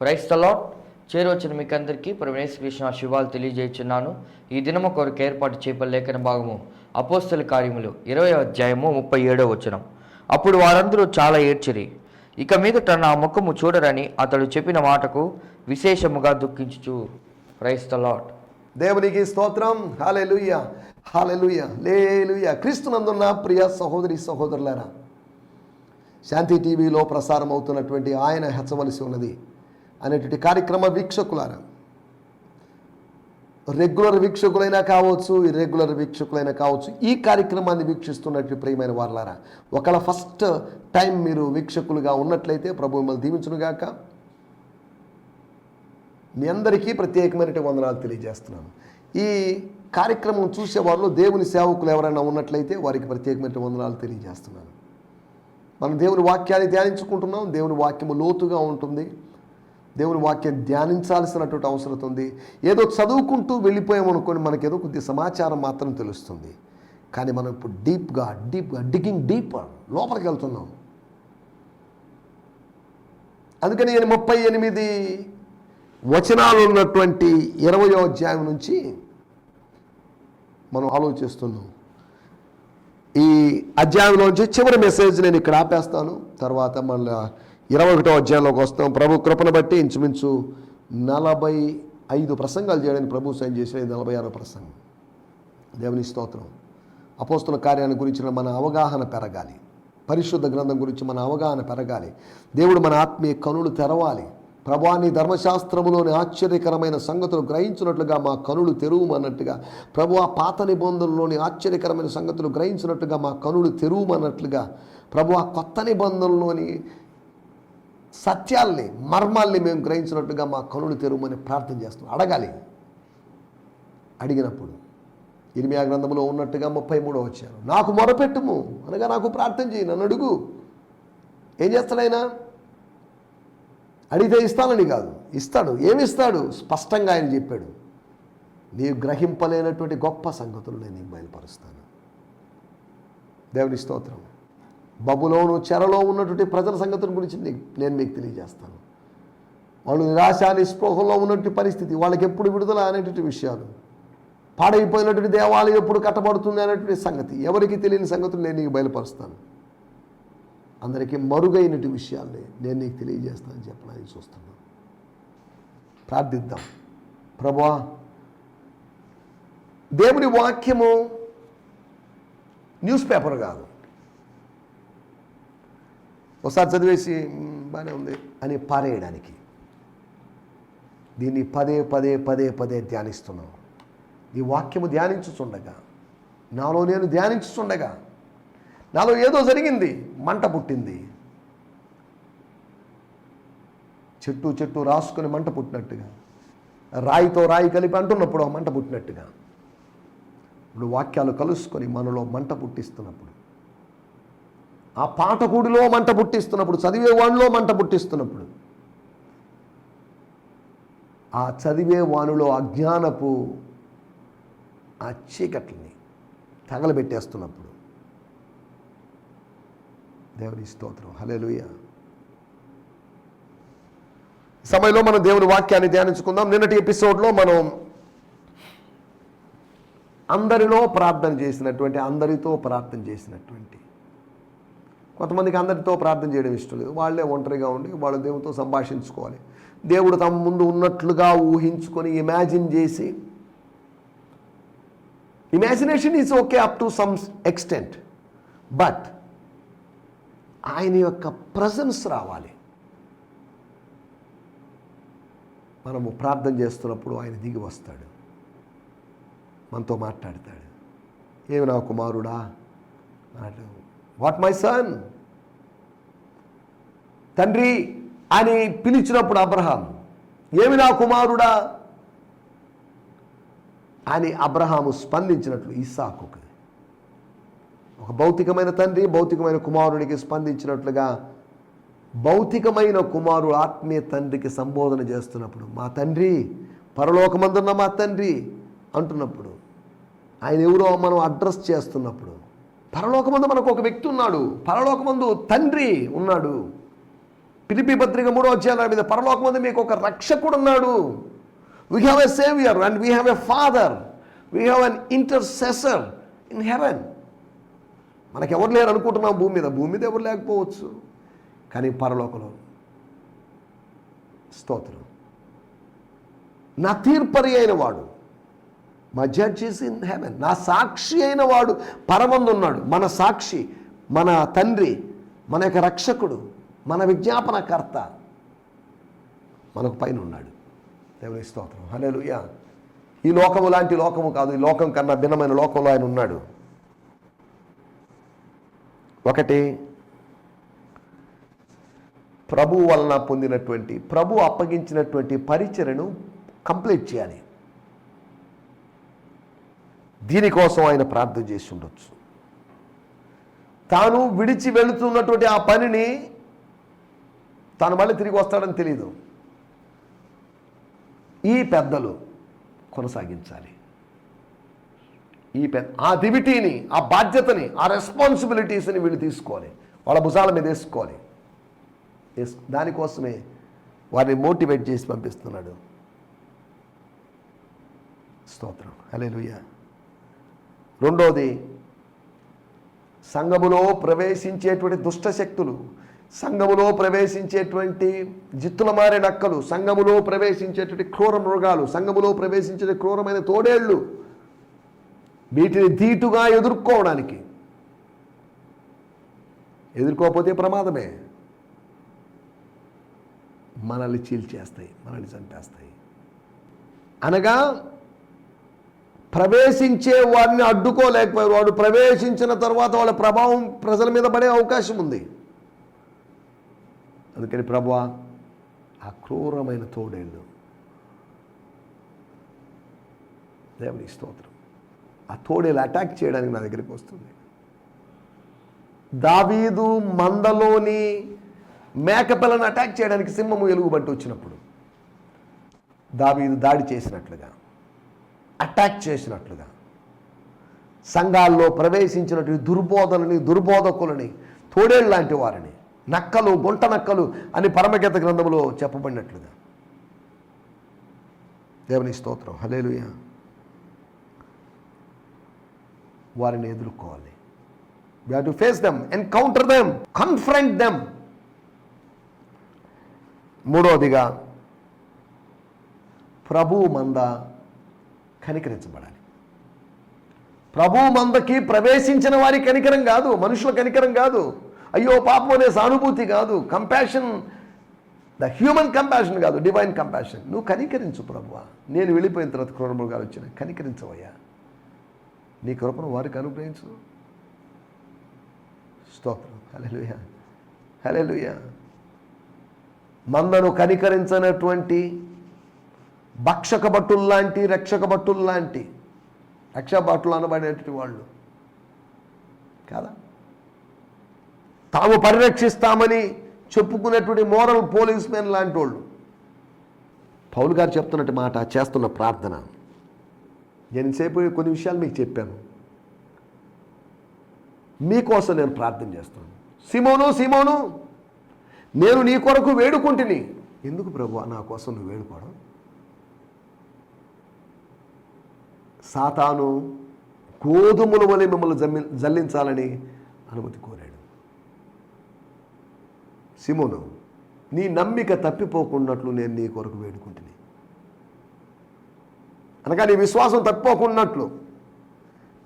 క్రైస్తలో చేరవచ్చిన మీకు అందరికీ ప్రవేశ కృష్ణ శివాలు తెలియజేస్తున్నాను ఈ దినము కొరకు ఏర్పాటు చేయబడిన లేఖన భాగము అపోస్తల కార్యములు ఇరవై అధ్యాయము ముప్పై ఏడో వచనం. అప్పుడు వారందరూ చాలా ఏడ్చిరి. ఇక మీదట నా ముఖము చూడరని అతడు చెప్పిన మాటకు విశేషముగా దుఃఖించుచు. క్రైస్తలాట్ దేవునికి స్తోత్రం. హాలెలుయ హాలెలుయ లేలుయ క్రీస్తునందున్న ప్రియ సహోదరి సహోదరులారా శాంతి టీవీలో ప్రసారం అవుతున్నటువంటి ఆయన హెచ్చవలసి ఉన్నది. అనేటువంటి కార్యక్రమ వీక్షకులారా. రెగ్యులర్ వీక్షకులైనా కావచ్చు ఇర్రెగ్యులర్ వీక్షకులైనా కావచ్చు ఈ కార్యక్రమాన్ని వీక్షిస్తున్నట్టు ప్రియమైన వారులారా ఒకవేళ ఫస్ట్ టైం మీరు వీక్షకులుగా ఉన్నట్లయితే ప్రభు మిమ్మల్ని దీవించునుగాక మీ అందరికీ ప్రత్యేకమైనటువంటి వందనాలు తెలియజేస్తున్నాను. ఈ కార్యక్రమం చూసేవారిలో దేవుని సేవకులు ఎవరైనా ఉన్నట్లయితే వారికి ప్రత్యేకమైన వందనాలు తెలియజేస్తున్నాను. మనం దేవుని వాక్యాన్ని ధ్యానించుకుంటున్నాం దేవుని వాక్యము లోతుగా ఉంటుంది. దేవుని వాక్యం ధ్యానించాల్సినటువంటి అవసరం ఉంది. ఏదో చదువుకుంటూ వెళ్ళిపోయామనుకోని మనకేదో కొద్ది సమాచారం మాత్రం తెలుస్తుంది. కానీ మనం ఇప్పుడు డీప్గా డీప్గా డిగింగ్ డీప్ లోపలికి వెళ్తున్నాం. అందుకని నేను ముప్పై ఎనిమిది వచనాలు ఉన్నటువంటి ఇరవయో అధ్యాయం నుంచి మనం ఆలోచిస్తున్నాం. ఈ అధ్యాయంలోంచి చివరి మెసేజ్ నేను ఇక్కడ ఆపేస్తాను. తర్వాత మళ్ళీ ఇరవై ఒకటో అధ్యాయంలోకి వస్తాం ప్రభు కృపను బట్టి ఇంచుమించు నలభై ఐదు ప్రసంగాలు చేయడానికి ప్రభు సైన్ చేసిన నలభై ఆరో ప్రసంగం. దేవుని స్తోత్రం. అపోస్తుల కార్యాన్ని గురించిన మన అవగాహన పెరగాలి. పరిశుద్ధ గ్రంథం గురించి మన అవగాహన పెరగాలి. దేవుడు మన ఆత్మీయ కనులు తెరవాలి. ప్రభాని ధర్మశాస్త్రములోని ఆశ్చర్యకరమైన సంగతులు గ్రహించినట్లుగా మా కనులు తెరువుమన్నట్టుగా ప్రభు ఆ పాత నిబంధనలోని ఆశ్చర్యకరమైన సంగతులు గ్రహించినట్టుగా మా కనులు తెరువుమన్నట్లుగా ప్రభు ఆ కొత్త నిబంధనలోని సత్యాల్ని మర్మాల్ని మేము గ్రహించినట్టుగా మా కనులు తెరువుమని ప్రార్థన చేస్తున్నాం. అడగాలి. అడిగినప్పుడు ఇరిమియా గ్రంథంలో ఉన్నట్టుగా ముప్పై మూడో వచ్చారు నాకు మొరపెట్టుము అనగా నాకు ప్రార్థన చేయి నన్ను అడుగు. ఏం చేస్తాడైనా అడిగితే ఇస్తానని కాదు ఇస్తాడు. ఏమి ఇస్తాడు స్పష్టంగా ఆయన చెప్పాడు నీవు గ్రహింపలేనటువంటి గొప్ప సంగతులు నేను నీకు బయలుపరుస్తాను. దేవుని స్తోత్రం. బబులోను చెరలో ఉన్నటువంటి ప్రజల సంగతుల గురించి నేను మీకు తెలియజేస్తాను. వాళ్ళు నిరాశ నిస్పృహంలో ఉన్నటువంటి పరిస్థితి వాళ్ళకి ఎప్పుడు విడుదల అనేటువంటి విషయాలు. పాడైపోయినటువంటి దేవాలయం ఎప్పుడు కట్టబడుతుంది అనేటువంటి సంగతి ఎవరికి తెలియని సంగతులు నేను నీకు బయలుపరుస్తాను. అందరికీ మరుగైనటువంటి విషయాల్ని నేను నీకు తెలియజేస్తానని చెప్పడానికి చూస్తున్నాను. ప్రార్థిద్దాం. ప్రభా దేవుని వాక్యము న్యూస్ పేపర్ కాదు. ఒకసారి చదివేసి బాగానే ఉంది అని పారేయడానికి. దీన్ని పదే పదే పదే పదే ధ్యానిస్తున్నాం. ఈ వాక్యము ధ్యానించుచుండగా నాలో నేను ధ్యానించుచుండగా నాలో ఏదో జరిగింది మంట పుట్టింది. చెట్టు చెట్టు రాసుకొని మంట పుట్టినట్టుగా రాయితో రాయి కలిపి అంటున్నప్పుడు ఆ మంట పుట్టినట్టుగా. ఇప్పుడు వాక్యాలు కలుసుకొని మనలో మంట పుట్టిస్తున్నప్పుడు ఆ పాఠకుడిలో మంట పుట్టిస్తున్నప్పుడు చదివేవాడిలో మంట పుట్టిస్తున్నప్పుడు ఆ చదివే వానిలో అజ్ఞానపు ఆ చీకట్లని తగలబెట్టేస్తున్నప్పుడు దేవుని స్తోత్రం. హలేలుయ సమయంలో మనం దేవుని వాక్యాన్ని ధ్యానించుకుందాం. నిన్నటి ఎపిసోడ్లో మనం అందరిలో ప్రార్థన చేసినటువంటి అందరితో ప్రార్థన చేసినటువంటి కొంతమందికి అందరితో ప్రార్థన చేయడం ఇష్టం లేదు. వాళ్ళే ఒంటరిగా ఉండి వాళ్ళ దేవునితో సంభాషించుకోవాలి. దేవుడు తమ ముందు ఉన్నట్లుగా ఊహించుకొని ఇమాజిన్ చేసి imagination is okay up to some extent but ఆయన యొక్క ప్రజెన్స్ రావాలి. మనము ప్రార్థన చేస్తున్నప్పుడు ఆయన దిగి వస్తాడు. మనతో మాట్లాడతాడు. ఏమి నా కుమారుడా? వాట్ మై సన్ తండ్రి అని పిలిచినప్పుడు అబ్రహాం ఏమి నా కుమారుడా? అని అబ్రహాము స్పందించినట్లు ఇస్సాకు ఒక భౌతికమైన తండ్రి భౌతికమైన కుమారుడికి స్పందించినట్లుగా భౌతికమైన కుమారుడు ఆత్మీయ తండ్రికి సంబోధన చేస్తున్నప్పుడు మా తండ్రి పరలోకమందున్న మా తండ్రి అంటున్నప్పుడు ఆయన ఎవరో మనం అడ్రస్ చేస్తున్నప్పుడు పరలోకమందు మనకు ఒక వ్యక్తి ఉన్నాడు. పరలోకమందు తండ్రి ఉన్నాడు. పిలిపి పత్రిక మూడో అధ్యాయం మీద పరలోకమందు మీకు ఒక రక్షకుడు ఉన్నాడు we have a saviour and we have a father we have an intercessor in heaven మనకి ఎవరు లేరు అనుకుంటున్నాం భూమి మీద. భూమి మీద ఎవరు లేకపోవచ్చు. కానీ పరలోకంలో స్తోత్రం. నా తీర్పరి అయిన వాడు. మా ఈస్ ఇన్ హెవెన్ నా సాక్షి అయిన వాడు పరమందు ఉన్నాడు మన సాక్షి మన తండ్రి మన యొక్క రక్షకుడు మన విజ్ఞాపనకర్త మనకు పైన ఉన్నాడు దేవుని స్తోత్రం. హల్లెలూయా. ఈ లోకము లాంటి లోకము కాదు. ఈ లోకం కన్నా భిన్నమైన లోకంలో ఆయన ఉన్నాడు. ఒకటి ప్రభు వలన పొందినటువంటి ప్రభు అప్పగించినటువంటి పరిచయను కంప్లీట్ చేయాలి. దీనికోసం ఆయన ప్రార్థన చేసి ఉండొచ్చు. తాను విడిచి వెళుతున్నటువంటి ఆ పనిని తాను మళ్ళీ తిరిగి వస్తాడని తెలియదు ఈ పెద్దలు కొనసాగించాలి. ఈ పెద్ద ఆ దివిటీని ఆ బాధ్యతని ఆ రెస్పాన్సిబిలిటీస్ని వీళ్ళు తీసుకోవాలి. వాళ్ళ భుజాల మీద వేసుకోవాలి. దానికోసమే వారిని మోటివేట్ చేసి పంపిస్తున్నాడు. స్తోత్రం. హలే రెండోది సంఘములో ప్రవేశించేటువంటి దుష్ట శక్తులు సంఘములో ప్రవేశించేటువంటి జిత్తుల మారే నక్కలు సంఘములో ప్రవేశించేటువంటి క్రూర మృగాలు సంఘములో ప్రవేశించే క్రూరమైన తోడేళ్ళు వీటిని ధీటుగా ఎదుర్కోవడానికి. ఎదుర్కోకపోతే ప్రమాదమే. మనల్ని చీల్చేస్తాయి మనల్ని చంపేస్తాయి. అనగా ప్రవేశించే వారిని అడ్డుకోలేకపోయారు. వాడు ప్రవేశించిన తర్వాత వాళ్ళ ప్రభావం ప్రజల మీద పడే అవకాశం ఉంది. అందుకని ప్రభా ఆ క్రూరమైన తోడేళ్ళు. దేవుని స్తోత్రం. ఆ తోడేలు అటాక్ చేయడానికి నా దగ్గరికి వస్తుంది. దావీదు మందలోని మేకపిల్లను అటాక్ చేయడానికి సింహము ఎలుగుబంటి వచ్చినప్పుడు దావీదు దాడి చేసినట్లుగా అటాక్ చేసినట్లుగా. సంఘాల్లో ప్రవేశించినటువంటి దుర్బోధనని దుర్బోధకులని తోడేళ్ళు లాంటి వారిని నక్కలు గుంట నక్కలు అని పరమగీత గ్రంథంలో చెప్పబడినట్లుగా. దేవుని స్తోత్రం. హలేలుయ వారిని ఎదుర్కోవాలి. We have to face them encounter them confront them మూడవదిగా ప్రభు మంద కనికరించబడాలి. ప్రభు మందకి ప్రవేశించిన వారి కనికరం కాదు మనుషుల కనికరం కాదు. అయ్యో పాపం అనే సానుభూతి కాదు. కంపాషన్ ద హ్యూమన్ కంపాషన్ కాదు డివైన్ కంపాషన్ నువ్వు కనికరించు ప్రభువా. నేను వెళ్ళిపోయిన తర్వాత క్రూరమృగాలు వచ్చిన కనికరించవయ్యా. నీ కృపను వారికి అనుగ్రహించు. స్తోత్రం. హలెలుయ హలెలుయ మందను కనికరించనటువంటి భక్షక భటుల్లాంటి రక్షక భటుల్లాంటి రక్షక భటులు అనబడేటువంటి వాళ్ళు. కాదా? తాము పరిరక్షిస్తామని చెప్పుకునేటువంటి మోరల్ పోలీస్ మెన్ లాంటి వాళ్ళు. పౌలు గారు చెప్తున్నట్టు మాట చేస్తున్న ప్రార్థన. నేను సేపు కొన్ని విషయాలు మీకు చెప్పాను. మీకోసం నేను ప్రార్థన చేస్తాను. సిమోను సిమోను నేను నీ కొరకు వేడుకుంటుని. ఎందుకు ప్రభు? నా కోసం నువ్వు వేడుకోవడం? సాతాను గోధుమల వలె మిమ్మల్ని జమ్మి జల్లించాలని అనుమతి కోరాడు. సిమోను నీ నమ్మిక తప్పిపోకున్నట్లు నేను నీ కొరకు వేడుకుంటుని. అనగా నీ విశ్వాసం తప్పిపోకున్నట్లు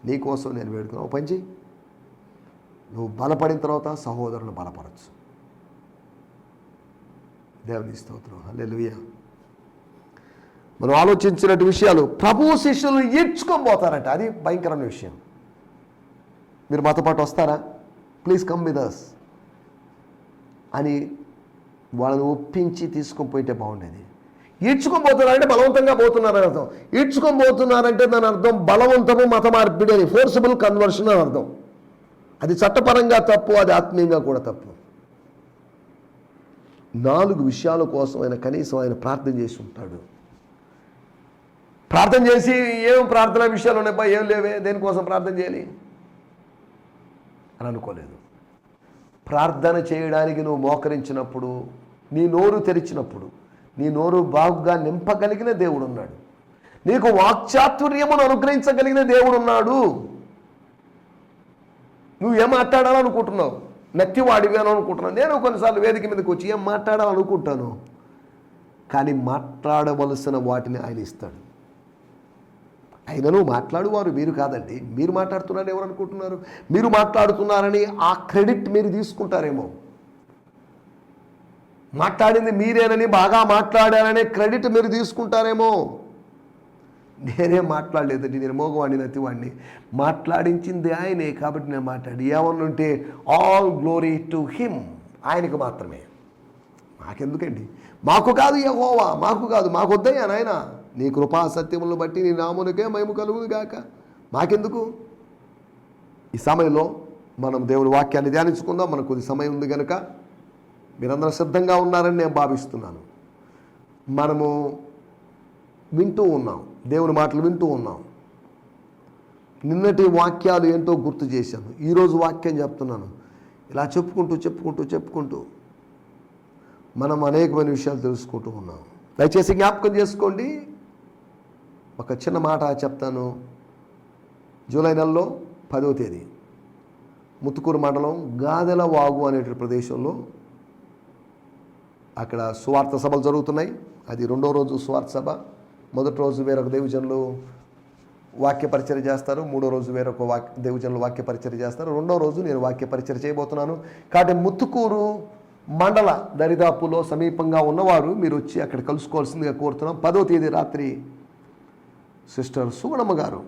నీకోసం నేను వేడుకున్నా ఓ పంచి నువ్వు బలపడిన తర్వాత సహోదరులు బలపరచు. దేవుని స్తోత్రం. హల్లెలూయా. మనం ఆలోచించినట్టు విషయాలు ప్రభు శిష్యులు ఈడ్చుకొని అది భయంకరమైన విషయం. మీరు మాతో పాటు వస్తారా? ప్లీజ్ కమ్ విత్ అస్ అని వాళ్ళని ఒప్పించి తీసుకొని పోయితే బాగుండేది. ఈడ్చుకోబోతున్నారంటే బలవంతంగా పోతున్నారని అర్థం. ఈడ్చుకొని పోతున్నారంటే దాని అర్థం బలవంతము మత మార్పిడి అని ఫోర్సబుల్ కన్వర్షన్ అని అర్థం. అది చట్టపరంగా తప్పు అది ఆత్మీయంగా కూడా తప్పు. నాలుగు విషయాల కోసం ఆయన కనీసం ఆయన ప్రార్థన చేసి ఉంటాడు. ప్రార్థన చేసి ఏం ప్రార్థన విషయాలు ఉన్నాయబ్బా ఏం లేవే దేనికోసం ప్రార్థన చేయాలి? అని అనుకోలేదు. ప్రార్థన చేయడానికి నువ్వు మోకరించినప్పుడు నీ నోరు తెరిచినప్పుడు నీ నోరు బాగుగా నింపగలిగిన దేవుడు ఉన్నాడు. నీకు వాక్చాతుర్యమును అనుగ్రహించగలిగిన దేవుడు ఉన్నాడు. నువ్వు ఏం మాట్లాడాలనుకుంటున్నావు? నత్తి వాడివి అని అనుకుంటున్నావు. నేను కొన్నిసార్లు వేదిక మీదకి వచ్చి ఏం మాట్లాడాలనుకుంటాను? కానీ మాట్లాడవలసిన వాటిని ఆయన ఇస్తాడు. అయినను మాట్లాడువారు మీరు కాదండి. మీరు మాట్లాడుతున్నారని ఎవరు అనుకుంటున్నారు? మీరు మాట్లాడుతున్నారని ఆ క్రెడిట్ మీరు తీసుకుంటారేమో. మాట్లాడింది మీరేనని బాగా మాట్లాడారనే క్రెడిట్ మీరు తీసుకుంటారేమో. నేనే మాట్లాడలేదండి నేను మోగవాడిని నతివాడిని మాట్లాడించింది ఆయనే కాబట్టి నేను మాట్లాడి ఏమన్నుంటే ఆల్ గ్లోరీ టు హిమ్ ఆయనకు మాత్రమే. మాకెందుకండి? మాకు కాదు యహోవా మాకు కాదు మాకు వద్దయ్యా నాయన. నీ కృపా సత్యములను బట్టి నీ నామునికే మేము కలుగును గాక. మాకెందుకు? ఈ సమయంలో మనం దేవుని వాక్యాన్ని ధ్యానించుకుందాం. మనకు కొద్ది సమయం ఉంది కనుక మీరందరూ సిద్ధంగా ఉన్నారని నేను భావిస్తున్నాను. మనము వింటూ ఉన్నాం. దేవుని మాటలు వింటూ ఉన్నాం. నిన్నటి వాక్యాలు ఏంటో గుర్తు చేశాను. ఈరోజు వాక్యం చెప్తున్నాను. ఇలా చెప్పుకుంటూ చెప్పుకుంటూ చెప్పుకుంటూ మనం అనేకమైన విషయాలు తెలుసుకుంటూ ఉన్నాం. దయచేసి జ్ఞాపకం చేసుకోండి. ఒక చిన్న మాట చెప్తాను. జూలై నెలలో పదవ తేదీ ముత్తుకూరు మండలం గాదెల వాగు అనే ప్రదేశంలో అక్కడ సువార్త సభలు జరుగుతున్నాయి. అది రెండో రోజు సువార్త సభ. మొదటి రోజు వేరొక దేవజనులు వాక్య పరిచయం చేస్తారు. మూడో రోజు వేరొక వాక్ దేవజనులు వాక్య పరిచయం చేస్తారు. రెండో రోజు నేను వాక్య పరిచయం చేయబోతున్నాను. కాబట్టి ముత్తుకూరు మండల దరిదాపులో సమీపంగా ఉన్నవారు మీరు వచ్చి అక్కడ కలుసుకోవాల్సిందిగా కోరుతున్నాం. పదో తేదీ రాత్రి సిస్టర్ సుగుణమ్మ గారు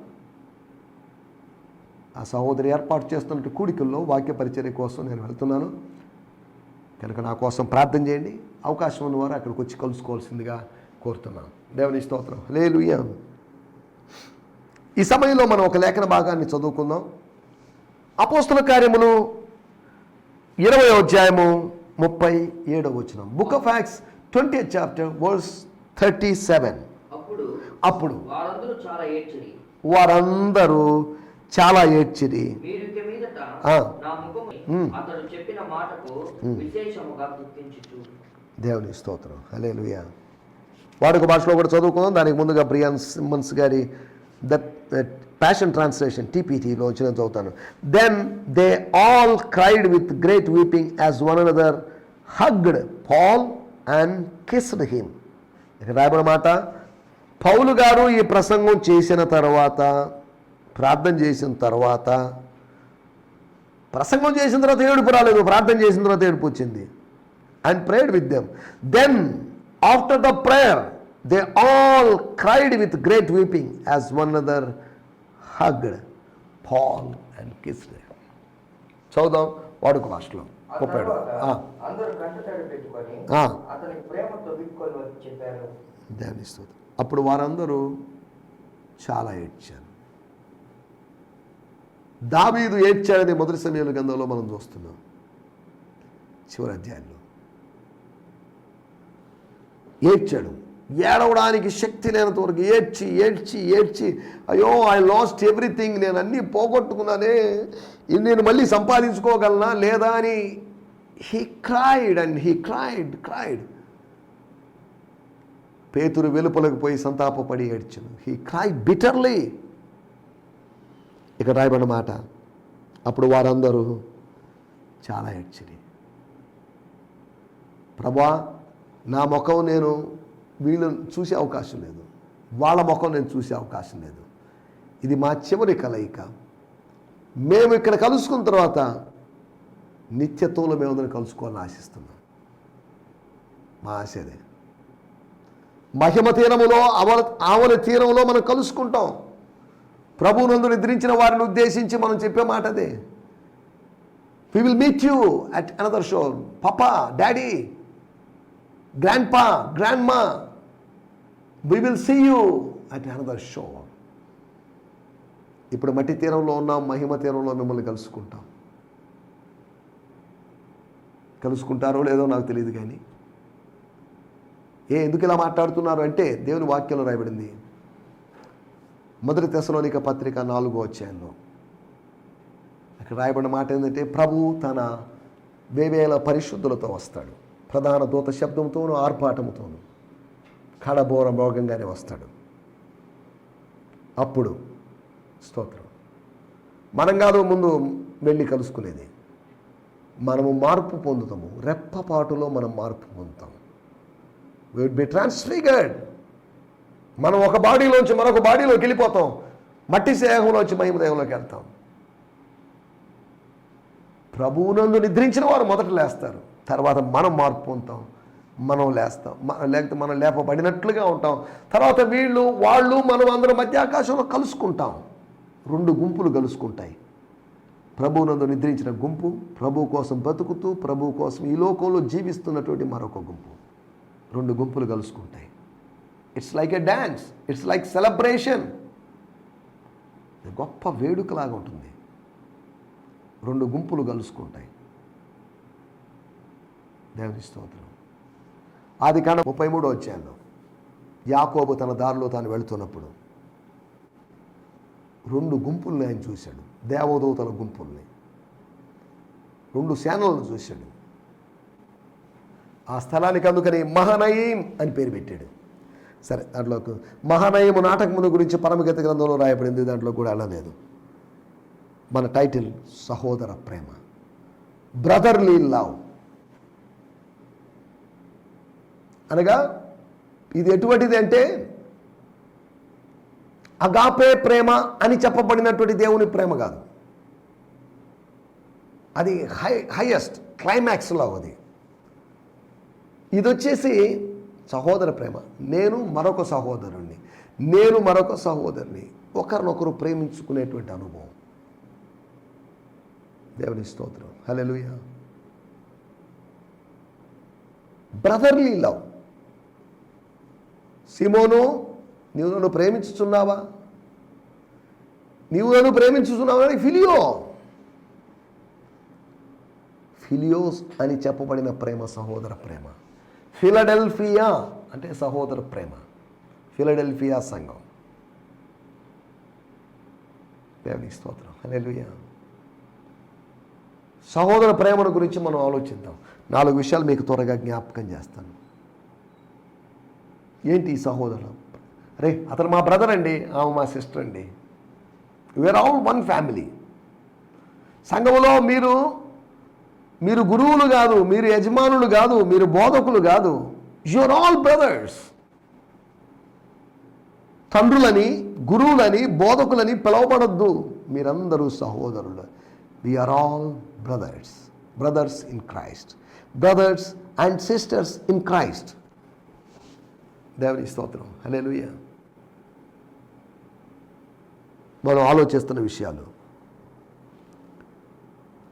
ఆ సహోదరి ఏర్పాటు చేస్తున్నట్టు కూడికల్లో వాక్య పరిచర్య కోసం నేను వెళ్తున్నాను. కనుక నా కోసం ప్రార్థన చేయండి. అవకాశం ఉన్నవారు అక్కడికి వచ్చి కలుసుకోవాల్సిందిగా కోరుతున్నాను. దేవుని స్తోత్రం. లేదు ఈ సమయంలో మనం ఒక లేఖన భాగాన్ని చదువుకుందాం. అపోస్తుల కార్యములు ఇరవై అధ్యాయము ముప్పై ఏడవ వచనం. Book of acts twenty chapter verse thirty seven అప్పుడు వారందరూ చాలా ఏడ్చిరి. దేవుని స్తోత్రం. హలేలుయ వాడుక భాషలో కూడా చదువుకుందాం. దానికి ముందుగా బ్రియాన్ సిమ్మన్స్ గారి ద ప్యాషన్ ట్రాన్స్లేషన్ టీపీటీలో వచ్చిన చదువుతాను. Then they all cried with great weeping as one another hugged Paul and kissed him ఇక రాయబడిన మాట పౌలు గారు ఈ ప్రసంగం చేసిన తర్వాత ప్రార్థన చేసిన తర్వాత ప్రసంగం చేసిన తర్వాత ఏడుపు రాలేదు ప్రార్థన చేసిన తర్వాత ఏడుపు వచ్చింది. And prayed with them then after the prayer they all cried with great weeping as one other hugged Paul and kissed చదువుదాం వాడుక భాషలో ముప్పాడు ధ్యానిస్తుంది అప్పుడు వారందరూ చాలా ఏడ్చారు. దావీదు ఏడ్చాడని మొదటి సమయాల గంధంలో మనం చూస్తున్నాం. చివరి అధ్యాయంలో. ఏడ్చాడు. ఏడవడానికి శక్తి లేనంత వరకు ఏడ్చి ఏడ్చి ఏడ్చి అయ్యో ఐ లాస్ట్ ఎవ్రీథింగ్ నేను అన్నీ పోగొట్టుకున్నానే నేను మళ్ళీ సంపాదించుకోగలనా లేదా అని he cried and he cried cried పేతురు వెలుపలకు పోయి సంతాపపడి ఏడ్చును. హీ క్రై బిటర్లీ ఇక రాయబడిన మాట అప్పుడు వారందరూ చాలా ఏడ్చిరి. ప్రభా నా ముఖం నేను వీళ్ళని చూసే అవకాశం లేదు. వాళ్ళ ముఖం నేను చూసే అవకాశం లేదు. ఇది మా చివరి కలయిక. మేము ఇక్కడ కలుసుకున్న తర్వాత నిత్యత్వంలో మేము అందరం కలుసుకోవాలని ఆశిస్తున్నాం. మా ఆశ అదే. మహిమ తీరములో అవల ఆవల తీరంలో మనం కలుసుకుంటాం. ప్రభునందు నిద్రించిన వారిని ఉద్దేశించి మనం చెప్పే మాట అదే. We will meet you at another show papa daddy grandpa grandma we will see you at another show ఇప్పుడు మట్టి తీరంలో ఉన్నాం మహిమ తీరంలో మిమ్మల్ని కలుసుకుంటాం. కలుసుకుంటారో లేదో నాకు తెలియదు కానీ ఏ ఎందుకు ఇలా మాట్లాడుతున్నారు అంటే దేవుని వాక్యంలో రాయబడింది. మొదటి తెశలోనిక పత్రిక నాలుగో అధ్యాయంలో. అక్కడ రాయబడిన మాట ఏంటంటే ప్రభు తన వేవేల పరిశుద్ధులతో వస్తాడు. ప్రధాన దూత శబ్దంతోనూ ఆర్పాటముతోనూ కడబోర మోగంగానే వస్తాడు. అప్పుడు స్తోత్రం. మనం కాదు ముందు వెళ్ళి కలుసుకునేది. మనము మార్పు పొందుతాము. రెప్పపాటులో మనం మార్పు పొందుతాము. పొందుతాం విడ్ బి ట్రాన్స్ఫిగర్డ్. మనం ఒక బాడీలోంచి మరొక బాడీలోకి వెళ్ళిపోతాం. మట్టి దేహంలోంచి మహిమ దేహంలోకి వెళ్తాం. ప్రభువునందు నిద్రించిన వారు మొదట లేస్తారు. తర్వాత మనం మార్పు పొందుతాం. మనం లేస్తాం. లేకపోతే మనం లేపబడినట్లుగా ఉంటాం. తర్వాత వీళ్ళు వాళ్ళు మనం అందరం మధ్య ఆకాశంలో కలుసుకుంటాం. రెండు గుంపులు కలుసుకుంటాయి. ప్రభువునందు నిద్రించిన గుంపు ప్రభు కోసం బతుకుతూ ప్రభు కోసం ఈ లోకంలో జీవిస్తున్నటువంటి మరొక గుంపు. రెండు గుంపులు కలుసుకుంటాయి. It's like a dance it's like celebration గొప్ప వేడుకలాగా ఉంటుంది. రెండు గుంపులు కలుసుకుంటాయి. దేవుని స్తోత్రం. ఆది కాండ ముప్పై మూడో వచ్చాను యాకోబు తన దారిలో తాను వెళుతున్నప్పుడు రెండు గుంపుల్ని ఆయన చూశాడు. దేవదూతల గుంపుల్ని. రెండు సేనలను చూశాడు. ఆ స్థలానికి అందుకని మహనయీం అని పేరు పెట్టాడు. సరే దాంట్లో మహానయము నాటకముల గురించి పరమగత గ్రంథంలో రాయబడింది దాంట్లో కూడా వెళ్ళలేదు. మన టైటిల్ సహోదర ప్రేమ. బ్రదర్లీ లవ్ అనగా ఇది ఎటువంటిది అంటే అగాపే ప్రేమ అని చెప్పబడినటువంటి దేవుని ప్రేమ కాదు. అది హై హైయెస్ట్ క్లైమాక్స్ లవ్ అది. ఇది వచ్చేసి సహోదర ప్రేమ. నేను మరొక సహోదరుణ్ణి. నేను మరొక సహోదరుని ఒకరినొకరు ప్రేమించుకునేటువంటి అనుభవం. దేవుని స్తోత్రం. హలెలుయ బ్రదర్లీ లవ్. సిమోను నీవు నన్ను ప్రేమించుచున్నావా? నీవు నన్ను ప్రేమించుచున్నావా అని ఫిలియో. ఫిలియోస్ అని చెప్పబడిన ప్రేమ సహోదర ప్రేమ. ఫిలడెల్ఫియా అంటే సహోదర ప్రేమ. ఫిలడెల్ఫియా సంఘం. దేవుని స్తోత్రం. హల్లెలూయా. సహోదర ప్రేమను గురించి మనం ఆలోచిద్దాం. నాలుగు విషయాలు మీకు త్వరగా జ్ఞాపకం చేస్తాను. ఏంటి సహోదరం అరే అతను మా బ్రదర్ అండి ఆమె మా సిస్టర్ అండి. వీఆర్ ఆల్ వన్ ఫ్యామిలీ సంఘంలో మీరు మీరు గురువులు కాదు మీరు యజమానులు కాదు మీరు బోధకులు కాదు. యువర్ ఆల్ బ్రదర్స్ తండ్రులని గురువులని బోధకులని పిలవబడద్దు. మీరందరూ సహోదరులు. We are all brothers brothers in Christ brothers and sisters in Christ దేవుని స్తోత్రం. లూయ మనం ఆలోచిస్తున్న విషయాలు.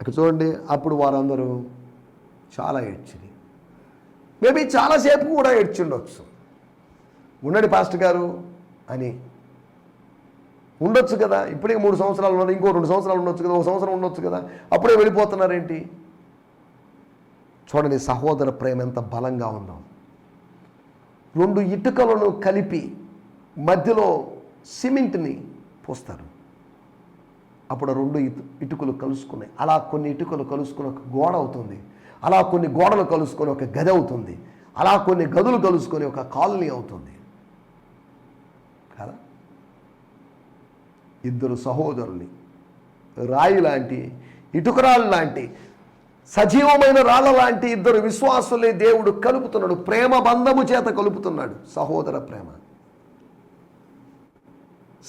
ఇక్కడ చూడండి అప్పుడు వారందరూ చాలా ఏడ్చింది మేబీ చాలాసేపు కూడా ఏడ్చిండొచ్చు. ఉండండి పాస్టర్ గారు అని. ఉండొచ్చు కదా ఇప్పుడే మూడు సంవత్సరాలు ఉన్నారు ఇంకో రెండు సంవత్సరాలు ఉండొచ్చు కదా ఒక సంవత్సరం ఉండొచ్చు కదా అప్పుడే వెళ్ళిపోతున్నారేంటి? చూడండి సహోదర ప్రేమ ఎంత బలంగా ఉందాం. రెండు ఇటుకలను కలిపి మధ్యలో సిమెంట్ని పోస్తారు. అప్పుడు రెండు ఇటు ఇటుకలు కలుసుకున్నాయి. అలా కొన్ని ఇటుకలు కలుసుకుని ఒక గోడ అవుతుంది. అలా కొన్ని గోడలు కలుసుకొని ఒక గది అవుతుంది. అలా కొన్ని గదులు కలుసుకొని ఒక కాలనీ అవుతుంది. కదా? ఇద్దరు సహోదరుని రాయి లాంటి ఇటుకరాళ్ళు లాంటి సజీవమైన రాళ్ళ లాంటి ఇద్దరు విశ్వాసులే దేవుడు కలుపుతున్నాడు. ప్రేమ బంధము చేత కలుపుతున్నాడు. సహోదర ప్రేమ.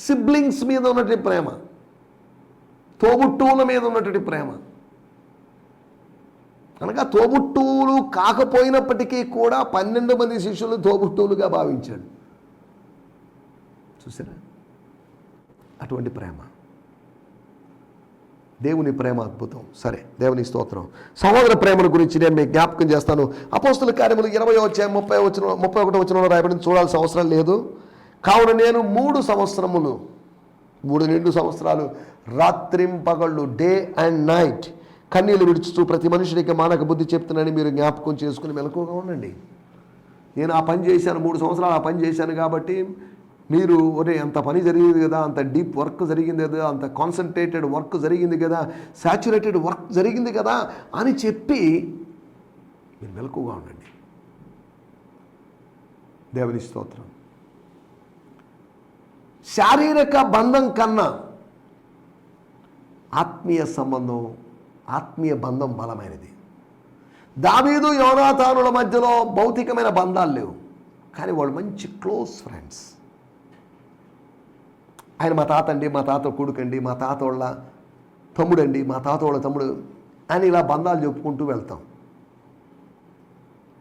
సిబ్లింగ్స్ మీద ఉన్నటువంటి ప్రేమ. తోబుట్టువుల మీద ఉన్నటువంటి ప్రేమ. అనగా తోబుట్టువులు కాకపోయినప్పటికీ కూడా పన్నెండు మంది శిష్యులు తోబుట్టువులుగా భావించాడు. చూసారా? అటువంటి ప్రేమ. దేవుని ప్రేమ అద్భుతం. సరే దేవుని స్తోత్రం. సహోదర ప్రేమల గురించి నేను మీకు జ్ఞాపకం చేస్తాను. అపోస్తుల కార్యములు ఇరవై వచ్చాయి ముప్పై వచ్చిన ముప్పై ఒకటి వచ్చిన రాయబడింది. చూడాల్సిన అవసరం లేదు. కావున నేను మూడు సంవత్సరములు మూడు నిండు సంవత్సరాలు. రాత్రింపగళ్ళు డే అండ్ నైట్ కన్నీళ్ళు విడుచుతూ ప్రతి మనుషుడికి మానక బుద్ధి చెప్తున్నానని మీరు జ్ఞాపకం చేసుకుని మెలకుగా ఉండండి. నేను ఆ పని చేశాను మూడు సంవత్సరాలు ఆ పని చేశాను కాబట్టి మీరు ఒరే అంత పని జరిగింది కదా అంత డీప్ వర్క్ జరిగింది కదా అంత కాన్సన్ట్రేటెడ్ వర్క్ జరిగింది కదా సాచురేటెడ్ వర్క్ జరిగింది కదా అని చెప్పి మీరు మెలకుగా ఉండండి. దేవుని స్తోత్రం. శారీరక బంధం కన్నా ఆత్మీయ సంబంధం ఆత్మీయ బంధం బలమైనది. దావీదు యోనాతానుల మధ్యలో భౌతికమైన బంధాలు లేవు. కానీ వాళ్ళు మంచి క్లోజ్ ఫ్రెండ్స్. ఆయన మా తాత అండి మా తాత కొడుకండి మా తాత వాళ్ళ తమ్ముడండి మా తాత వాళ్ళ తమ్ముడు అని ఇలా బంధాలు చెప్పుకుంటూ వెళ్తాం.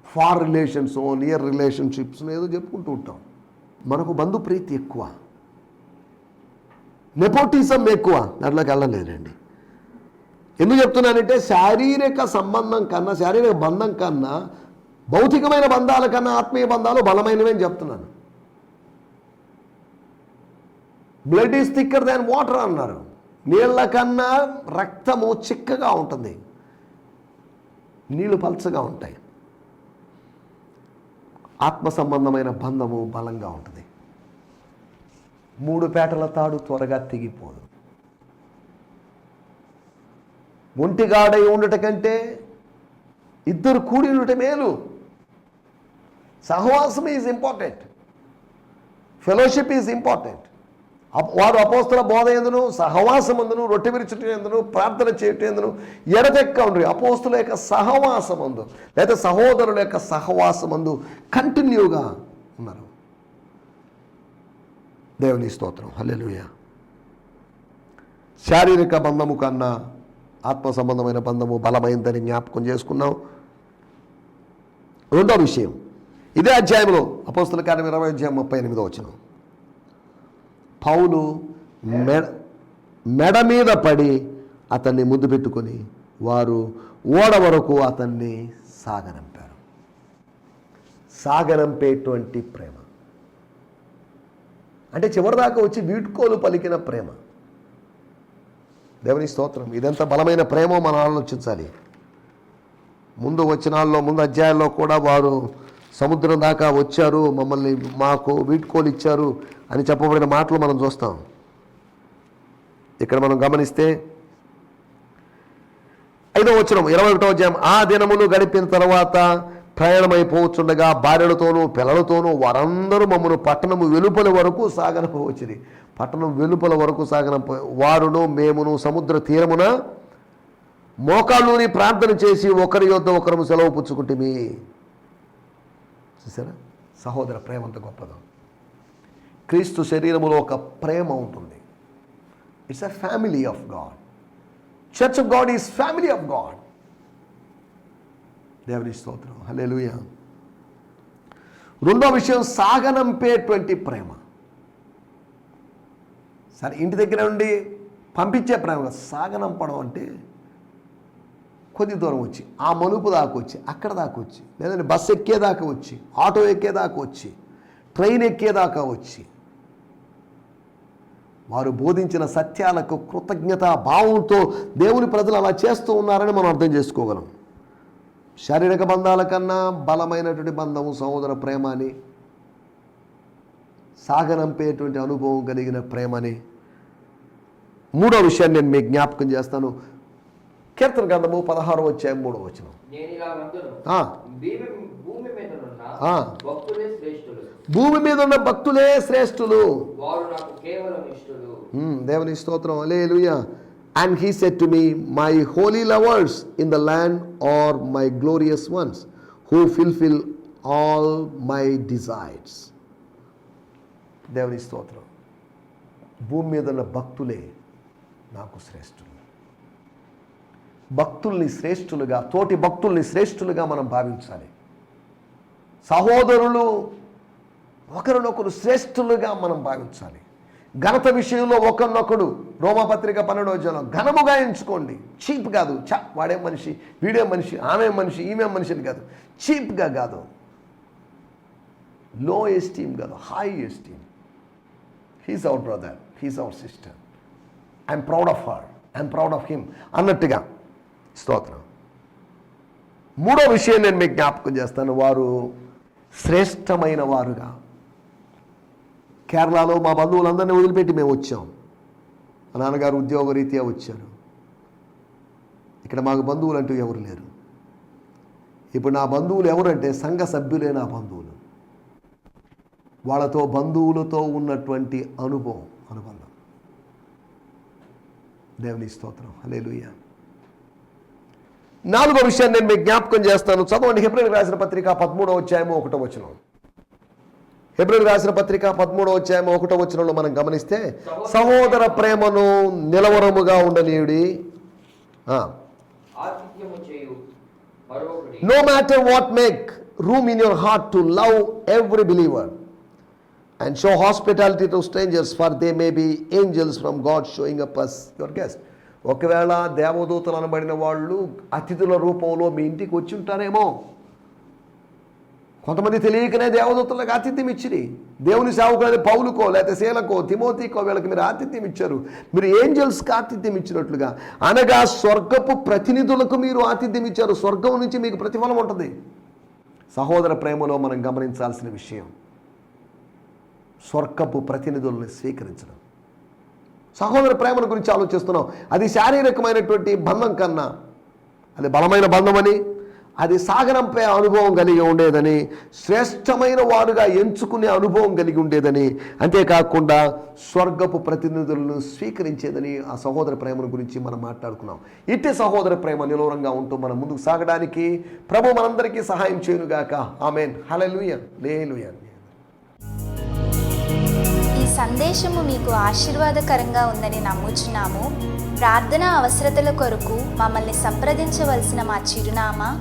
ఫార్ రిలేషన్స్ నియర్ రిలేషన్షిప్స్ ఏదో చెప్పుకుంటూ ఉంటాం. మనకు బంధుప్రీతి ఎక్కువ. నెపోటిజం ఎక్కువ. దాంట్లోకి వెళ్ళలేదండి. ఎందుకు చెప్తున్నానంటే శారీరక సంబంధం కన్నా శారీరక బంధం కన్నా భౌతికమైన బంధాల కన్నా ఆత్మీయ బంధాలు బలమైనవి అని చెప్తున్నాను. Blood is thicker than water అన్నారు. నీళ్ళ కన్నా రక్తము చిక్కగా ఉంటుంది. నీళ్ళు పలచగా ఉంటాయి. ఆత్మ సంబంధమైన బంధము బలంగా ఉంటుంది. మూడు పేటల తాడు త్వరగా తెగిపోదు. ఒంటిగాడై ఉండట కంటే ఇద్దరు కూడి ఉండటం మేలు. సహవాసం is important fellowship is important up- వారు అపోస్తుల బోధ ఎందును సహవాసమందును రొట్టె విరుచుట ఎందును ప్రార్థన చేయటం ఎందును ఎడతెక్క ఉండ్రి. అపోస్తుల యొక్క సహవాసమందు లేదా సహోదరుల యొక్క సహవాసమందు కంటిన్యూగా ఉన్నారు. దేవుని స్తోత్రం. హల్లెలూయా. శారీరక బంధము కన్నా ఆత్మ సంబంధమైన బంధము బలమైందని జ్ఞాపకం చేసుకున్నాం. రెండో విషయం. ఇదే అధ్యాయంలో అపోస్తుల కార్యం ఇరవై అధ్యాయం ముప్పై ఎనిమిదో వచ్చిన పౌలు మెడ మెడ మీద పడి అతన్ని ముద్దు పెట్టుకొని వారు ఓడ వరకు అతన్ని సాగనంపారు. సాగనంపేటువంటి ప్రేమ. అంటే చివరిదాకా వచ్చి వీడ్కోలు పలికిన ప్రేమ. దేవుని స్తోత్రం. ఇదంత బలమైన ప్రేమ మనం ఆలోచించాలి ముందు వచ్చినాల్లో ముందు అధ్యాయాల్లో కూడా వారు సముద్రం దాకా వచ్చారు మమ్మల్ని మాకు వీడ్కోలు ఇచ్చారు అని చెప్పబడిన మాటలు మనం చూస్తాం. ఇక్కడ మనం గమనిస్తే ఐదో వచ్చిన ఇరవై ఒకటో అధ్యాయం ఆ దినములు గడిపిన తర్వాత ప్రయాణమైపోవచ్చుండగా భార్యలతోనూ పిల్లలతోనూ వారందరూ మమ్మను పట్టణము వెలుపల వరకు సాగనపోవచ్చింది పట్టణం వెలుపల వరకు సాగన వారును మేమును సముద్ర తీరమున మోకాళ్ళుని ప్రార్థన చేసి ఒకరి యొద్ద ఒకరము సెలవు పుచ్చుకుంటేమి. చూసారా? సహోదర ప్రేమ అంత గొప్పదో. క్రీస్తు శరీరములో ఒక ప్రేమ ఉంటుంది. It's a family of God church of God is family of God దేవుని స్తోత్రం. హలేలుయ రెండో విషయం సాగనంపేటువంటి ప్రేమ. సరే ఇంటి దగ్గర నుండి పంపించే ప్రేమ సాగనంపడం అంటే కొద్ది దూరం వచ్చి ఆ మలుపు దాకా వచ్చి అక్కడ దాకా వచ్చి లేదంటే బస్సు ఎక్కేదాకా వచ్చి ఆటో ఎక్కేదాకా వచ్చి ట్రైన్ ఎక్కేదాకా వచ్చి. వారు బోధించిన సత్యాలకు కృతజ్ఞత భావంతో దేవుని ప్రజలు అలా చేస్తూ ఉన్నారని మనం అర్థం చేసుకోగలం. శారీరక బంధాల కన్నా బలమైనటువంటి బంధము సహోదర ప్రేమ అని సాగనంపేటువంటి అనుభవం కలిగిన ప్రేమని మూడో విషయాన్ని నేను మీకు జ్ఞాపకం చేస్తాను. కీర్తన గ్రంథము పదహారు వచ్చాయి మూడో వచ్చిన భూమి మీద ఉన్న. భక్తులే శ్రేష్ఠులు. దేవుని స్తోత్రం. Hallelujah and he said to me my holy lovers in the land are my glorious ones who fulfil all my desires దేవుని స్తోత్రం. భూమి మీద ఉన్న భక్తులే నాకు శ్రేష్ఠులు. భక్తుల్ని శ్రేష్ఠులుగా తోటి భక్తుల్ని శ్రేష్ఠులుగా మనం భావించాలి. సహోదరులు ఒకరినొకరు శ్రేష్ఠులుగా మనం భావించాలి. ఘనత విషయంలో ఒకరినొకడు రోమపత్రిక పన్నెండో జనం ఘనముగా ఎంచుకోండి. చీప్ కాదు. చా వాడే మనిషి? వీడే మనిషి? ఆమె మనిషి? ఈమె మనిషిని కాదు. చీప్గా కాదు. లో ఎస్టీమ్ కాదు. High esteem. He's our brother. He's our sister. I'm proud of her. I'm proud of him. అన్నట్టుగా స్తోత్రం. మూడో విషయం నేను మీకు జ్ఞాపకం చేస్తాను. వారు శ్రేష్టమైన వారుగా కేరళలో మా బంధువులందరినీ వదిలిపెట్టి మేము వచ్చాం. మా నాన్నగారు ఉద్యోగరీత్యా వచ్చారు. ఇక్కడ మాకు బంధువులు అంటూ ఎవరు లేరు. ఇప్పుడు నా బంధువులు ఎవరంటే సంఘ సభ్యులే నా బంధువులు. వాళ్ళతో బంధువులతో ఉన్నటువంటి అనుభవం అనుబంధం. దేవుని స్తోత్రం. అలే నాలుగో విషయాన్ని నేను మీకు జ్ఞాపకం చేస్తాను. చదవండి. హెబ్రిల్ రాసిన పత్రిక పదమూడవ వచ్చాయమో ఒకటో వచనం. ఫిబ్రవరి రాసిన పత్రిక పదమూడవ అధ్యాయం ఒకటో వచ్చినలో మనం గమనిస్తే సహోదర ప్రేమను నిలవరముగా ఉండనీయుడి no matter what make room in your heart to love every believer and show hospitality to strangers for they may be angels from God showing us your guest ఒకవేళ దేవదూతలు అనబడిన వాళ్ళు అతిథుల రూపంలో మీ ఇంటికి వచ్చి ఉంటారేమో కొంతమంది తెలియకనే దేవదూతలకు ఆతిథ్యం ఇచ్చిరి. దేవుని సేవకులైన పౌలుకో లేకపోతే శీలకో తిమోతికో వీళ్ళకి మీరు ఆతిథ్యం ఇచ్చారు. మీరు ఏంజల్స్కి ఆతిథ్యం ఇచ్చినట్లుగా అనగా స్వర్గపు ప్రతినిధులకు మీరు ఆతిథ్యం ఇచ్చారు. స్వర్గం నుంచి మీకు ప్రతిఫలం ఉంటుంది. సహోదర ప్రేమలో మనం గమనించాల్సిన విషయం స్వర్గపు ప్రతినిధుల్ని స్వీకరించడం. సహోదర ప్రేమల గురించి ఆలోచిస్తున్నాం. అది శారీరకమైనటువంటి బంధం కన్నా అది బలమైన బంధమని అది సాగనంపే అనుభవం కలిగి ఉండేదని శ్రేష్టమైన వారుగా ఎంచుకునే అనుభవం కలిగి ఉండేదని అంతేకాకుండా స్వర్గపు ప్రతినిధులను స్వీకరించేదని ఆ సహోదర ప్రేమను గురించి మనం మాట్లాడుకున్నాం. ఇట్టి సహోదర ప్రేమ నిలవరంగా ఉంటూ మనం ముందుకు సాగడానికి ప్రభు మనందరికీ సహాయం చేయనుగాక. ఆమెన్. హలలుయ లేలుయ ఈ సందేశము మీకు ఆశీర్వాదకరంగా ఉందని నమ్ముచున్నాము. ప్రార్థన అవసరతల కొరకు మమ్మల్ని సంప్రదించవలసిన మా చిరునామా